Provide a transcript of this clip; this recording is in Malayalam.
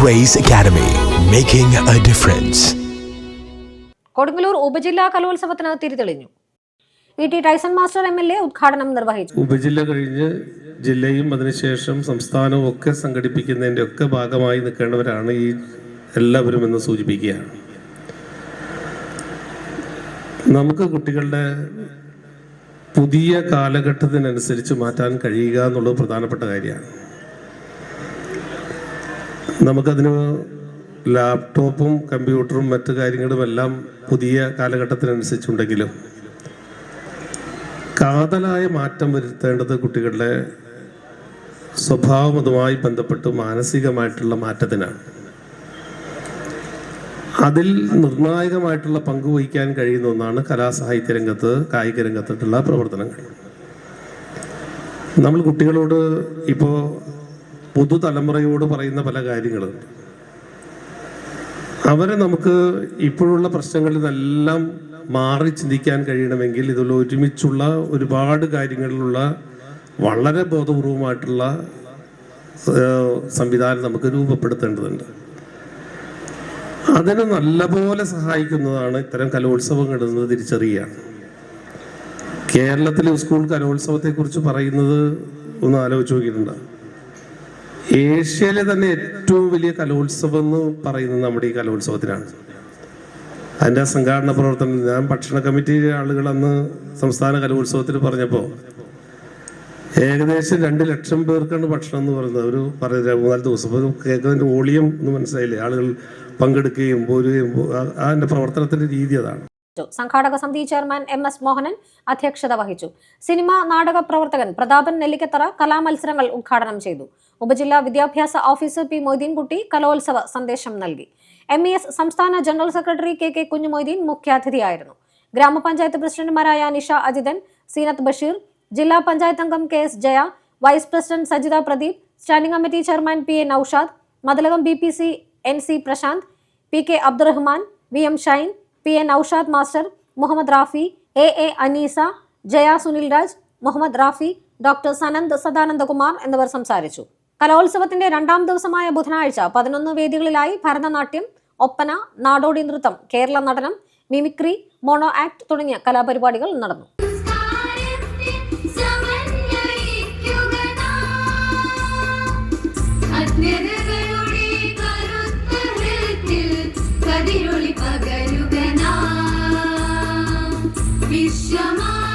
Grace Academy, making a difference. Kodungallur ഉപജില്ലാ കലോത്സവത്തിന് തിരിതെളിഞ്ഞു. V T Tyson master M L A ഉദ്ഘാടനം നിർവഹിച്ചു. ഉപജില്ല കഴിഞ്ഞ് ജില്ലയും അതിനുശേഷം സംസ്ഥാനവും ഒക്കെ സംഘടിപ്പിക്കുന്നതിന്റെ ഒക്കെ ഭാഗമായി നിൽക്കേണ്ടവരാണ് ഈ എല്ലാവരും എന്ന് സൂചിപ്പിക്കുകയാണ്. നമുക്ക് കുട്ടികളുടെ പുതിയ കാലഘട്ടത്തിനനുസരിച്ച് മാറ്റാൻ കഴിയുക എന്നുള്ളത് പ്രധാനപ്പെട്ട കാര്യമാണ്. നമുക്കതിന് ലാപ്ടോപ്പും കമ്പ്യൂട്ടറും മറ്റു കാര്യങ്ങളും എല്ലാം പുതിയ കാലഘട്ടത്തിനനുസരിച്ചുണ്ടെങ്കിലും കാതലായ മാറ്റം വരുത്തേണ്ടത് കുട്ടികളുടെ സ്വഭാവം അതുമായി ബന്ധപ്പെട്ട് മാനസികമായിട്ടുള്ള മാറ്റത്തിനാണ്. അതിൽ നിർണായകമായിട്ടുള്ള പങ്ക് വഹിക്കാൻ കഴിയുന്ന ഒന്നാണ് കലാസാഹിത്യ രംഗത്ത് കായിക രംഗത്തുള്ള പ്രവർത്തനങ്ങൾ. നമ്മൾ കുട്ടികളോട് ഇപ്പോൾ പുതുതലമുറയോട് പറയുന്ന പല കാര്യങ്ങളും. അവരെ നമുക്ക് ഇപ്പോഴുള്ള പ്രശ്നങ്ങളിൽ നിന്നെല്ലാം മാറി ചിന്തിക്കാൻ കഴിയണമെങ്കിൽ ഇതിൽ ഒരുമിച്ചുള്ള ഒരുപാട് കാര്യങ്ങളിലുള്ള വളരെ ബോധപൂർവമായിട്ടുള്ള സംവിധാനം നമുക്ക് രൂപപ്പെടുത്തേണ്ടതുണ്ട്. അതിനെ നല്ലപോലെ സഹായിക്കുന്നതാണ് ഇത്തരം കലോത്സവങ്ങൾ എന്ന് തിരിച്ചറിയുകയാണ് കേരളത്തിലെ സ്കൂൾ കലോത്സവത്തെക്കുറിച്ച് പറയുന്നത് ഒന്ന് ആലോചിച്ച് നോക്കിയിട്ടുണ്ടോ? ഏഷ്യയിലെ തന്നെ ഏറ്റവും വലിയ കലോത്സവം എന്ന് പറയുന്നത് നമ്മുടെ ഈ കലോത്സവത്തിനാണ്. അതിന്റെ സംഘാടന പ്രവർത്തനം ഞാൻ ഭക്ഷണ കമ്മിറ്റിയിലെ ആളുകൾ അന്ന് സംസ്ഥാന കലോത്സവത്തിൽ പറഞ്ഞപ്പോൾ ഏകദേശം രണ്ട് ലക്ഷം പേർക്കാണ് ഭക്ഷണം എന്ന് പറയുന്നത്. ഒരു പറയുന്നത് മൂന്നാൽ ദിവസം. കേൾക്കുന്നതിന്റെ വോളിയം എന്ന് മനസ്സിലായില്ലേ? ആളുകൾ പങ്കെടുക്കുകയും പോരുകയും അതിന്റെ പ്രവർത്തനത്തിന്റെ രീതി അതാണ്. സംഘാടക സമിതി ചെയർമാൻ എം എസ് മോഹനൻ അധ്യക്ഷത വഹിച്ചു. സിനിമ നാടക പ്രവർത്തകൻ പ്രതാപൻ നെല്ലിക്കത്തറ കലാമത്സരങ്ങൾ ഉദ്ഘാടനം ചെയ്തു. ഉപജില്ലാ വിദ്യാഭ്യാസ ഓഫീസർ പി മൊയ്തീൻകുട്ടി കലോത്സവ സന്ദേശം നൽകി. എം ഇ എസ് സംസ്ഥാന general secretary K K Kunhumoideen മുഖ്യാതിഥിയായിരുന്നു. ഗ്രാമപഞ്ചായത്ത് പ്രസിഡന്റുമാരായ നിഷ അജിതൻ സീനത്ത് ബഷീർ ജില്ലാ പഞ്ചായത്ത് അംഗം K S Jaya vice president Sajitha Pradeep standing committee chairman P A Noushad Mathilakam B P C N C Prasanth P K Abdurahman V M Shine P N Aushad master Muhammad Rafi A A Aneesa Jaya Sunil Raj Muhammad Rafi doctor Sanand Sadanandakumar എന്നിവർ സംസാരിച്ചു കലോത്സവത്തിന്റെ രണ്ടാം ദിവസമായ ബുധനാഴ്ച പതിനൊന്ന് വേദികളിലായി ഭരതനാട്യം ഒപ്പന നാടോടി നൃത്തം Kerala Natanam mimicry mono act തുടങ്ങിയ കലാപരിപാടികൾ നടന്നു Yeah. Wish your.